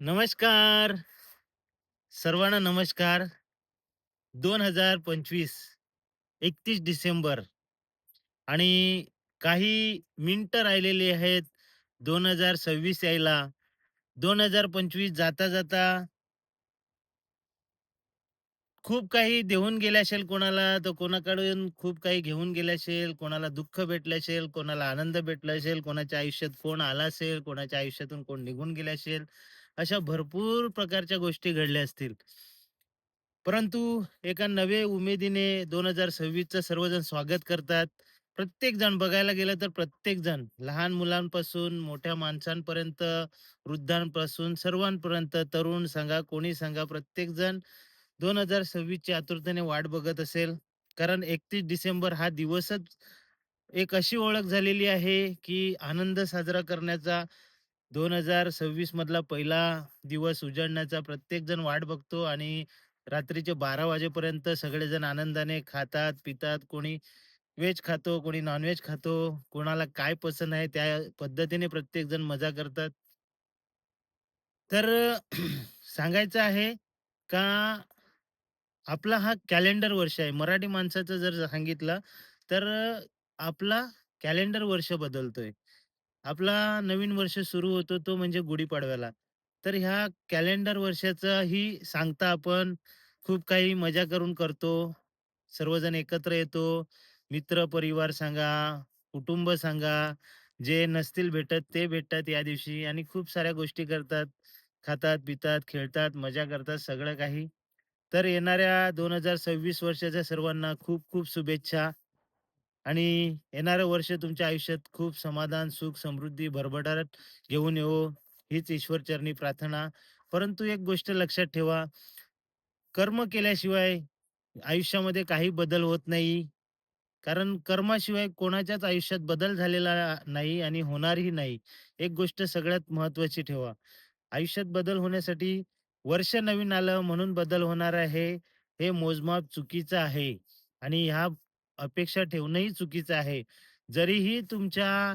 नमस्कार. सर्वांना नमस्कार. 2025 31 डिसेंबर आणि काही मिनटं राहिलेली आहेत 2026 यायला. 2025 जाता-जाता खूप काही देऊन गेले असेल कोणाला, तर कोणाकडून खूप काही घेऊन गेले असेल, कोणाला दुःख भेटलं असेल, कोणाला आनंद भेटला असेल, कोणाच्या आयुष्यात कोण आला असेल, कोणाच्या आयुष्यातून कोण निघून गेले असेल. अशा भरपूर प्रकारच्या गोष्टी घडल्या असतील. परंतु एका नवे उमेदीने 2026चं सर्वजण स्वागत करतात. प्रत्येक जण बघायला गेलं तर प्रत्येक जण लहान मुलांपासून मोठ्या माणसांपर्यंत, वृद्धांपासून सर्वांपर्यंत, तरुण सांगा, कोणी सांगा, प्रत्येक जण 2026 ची आतुरतेने वाट बघत असेल. कारण 31 डिसेंबर हा दिवसच एक अशी ओळख झालेली आहे, की आनंद साजरा करण्याचा 2026 मधला पहिला दिवस उजाडण्याचा प्रत्येक जण वाट बघतो आणि रात्रीचे 12 वाजेपर्यंत सगळेजण आनंदाने खातात, पितात. कोणी व्हेज खातो, कोणी नॉनव्हेज खातो. कोणाला काय पसंत आहे त्या पद्धतीने प्रत्येक जण मजा करतात. तर सांगायचं आहे का आपला हा कॅलेंडर वर्ष आहे. मराठी माणसाचं जर सांगितलं तर आपला कॅलेंडर वर्ष बदलतोय. आपला नवीन वर्ष सुरू होतो तो म्हणजे गुढीपाडव्याला. तर ह्या कॅलेंडर वर्षाचाही सांगता आपण खूप काही मजा करून करतो. सर्वजण एकत्र येतो. मित्र, परिवार सांगा, कुटुंब सांगा, जे नसतील भेटत ते भेटतात या दिवशी आणि खूप साऱ्या गोष्टी करतात. खातात, पितात, खेळतात, मजा करतात सगळं काही. तर येणाऱ्या 2026 वर्षाच्या सर्वांना खूप खूप शुभेच्छा आणि येणारं वर्ष तुमच्या आयुष्यात खूप समाधान, सुख, समृद्धी, भरभराट घेऊन येवो, हीच ईश्वरचरणी प्रार्थना. परंतु एक गोष्ट लक्षात ठेवा, कर्म केल्याशिवाय आयुष्यामध्ये काही बदल होत नाही. कारण कर्माशिवाय कोणाच्याच आयुष्यात बदल झालेला नाही आणि होणारही नाही. एक गोष्ट सगळ्यात महत्त्वाची ठेवा. आयुष्यात बदल होण्यासाठी वर्ष नवीन आलं म्हणून बदल होणार आहे, हे मोजमाप चुकीचं आहे आणि ह्या अपेक्षा ठेवणंही चुकीचं आहे. जरीही तुमच्या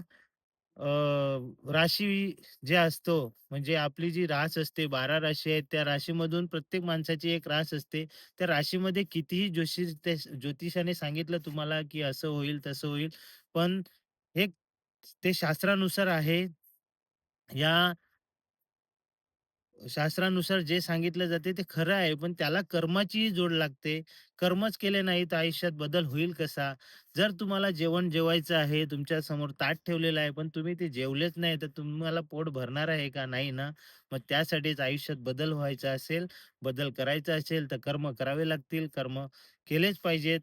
राशी जे असतो म्हणजे आपली जी रास असते 12 राशी आहेत त्या राशीमधून प्रत्येक माणसाची एक रास असते. त्या राशीमध्ये कितीही ज्योतिष ते ज्योतिषाने सांगितलं तुम्हाला, की असं होईल, तसं होईल. पण हे ते शास्त्रानुसार आहे. या शास्त्रानुसार जे सांगितलं जाते ते खरं आहे, पण त्याला कर्माचीही जोड लागते. कर्मच केले नाही तर आयुष्यात बदल होईल कसा? जर तुम्हाला जेवण जेवायचं आहे, तुमच्यासमोर ताट ठेवलेलं आहे, पण तुम्ही ते जेवलेच नाही, तर तुम्हाला पोट भरणार आहे का? नाही ना. मग त्यासाठीच आयुष्यात बदल व्हायचा असेल, बदल करायचा असेल, तर कर्म करावे लागतील. कर्म केलेच पाहिजेत.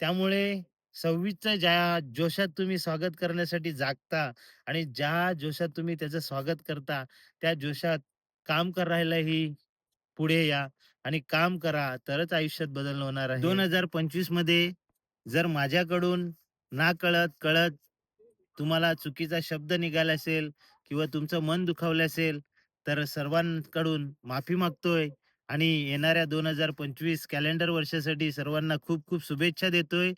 त्यामुळे 26चं ज्या जोशात तुम्ही स्वागत करण्यासाठी जागता आणि ज्या जोशात तुम्ही त्याचं स्वागत करता, त्या जोशात काम करायलाही पुढे या आणि काम करा तरच आयुष्यात बदल होणार आहे. 2025 मध्ये जर माझ्याकडून नाकळत, कळत तुम्हाला चुकीचा शब्द निघाला असेल किंवा तुमचं मन दुखावलं असेल, तर सर्वांकडून माफी मागतोय आणि येणाऱ्या 2025 कॅलेंडर वर्षासाठी सर्वांना खूप खूप शुभेच्छा देतोय.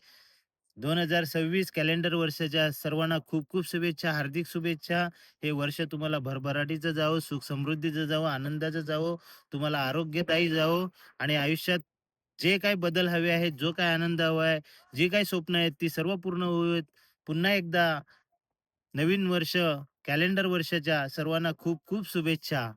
2026 कॅलेंडर वर्षाच्या सर्वांना खूप खूप शुभेच्छा, हार्दिक शुभेच्छा. हे वर्ष तुम्हाला भरभराटीचं जावो, सुख समृद्धीचं जावो, आनंदाचं जावो, तुम्हाला आरोग्यदायी जावो आणि आयुष्यात जे काय बदल हवे आहेत, जो काय आनंद हवा आहे, जी काही स्वप्न आहेत, ती सर्व पूर्ण होत. पुन्हा एकदा नवीन वर्ष, कॅलेंडर वर्षाच्या सर्वांना खूप खूप शुभेच्छा.